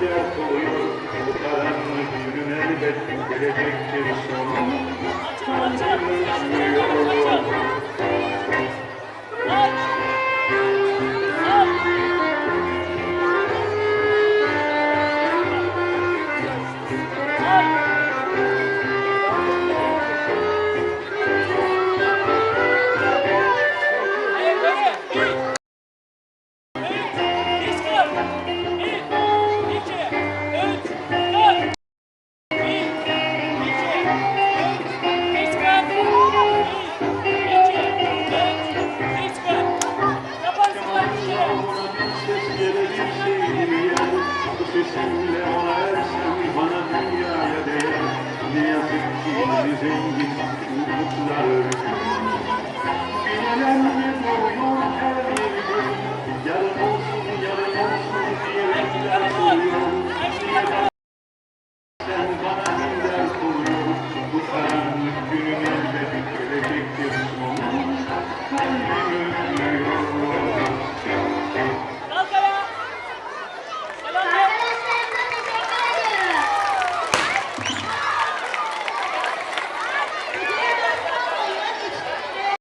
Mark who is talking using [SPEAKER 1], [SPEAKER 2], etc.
[SPEAKER 1] benzer soğuyor Bu karanlık günün elbet gelecektir sonu Acı acı acı acı acı Denizin gitmiş uçukları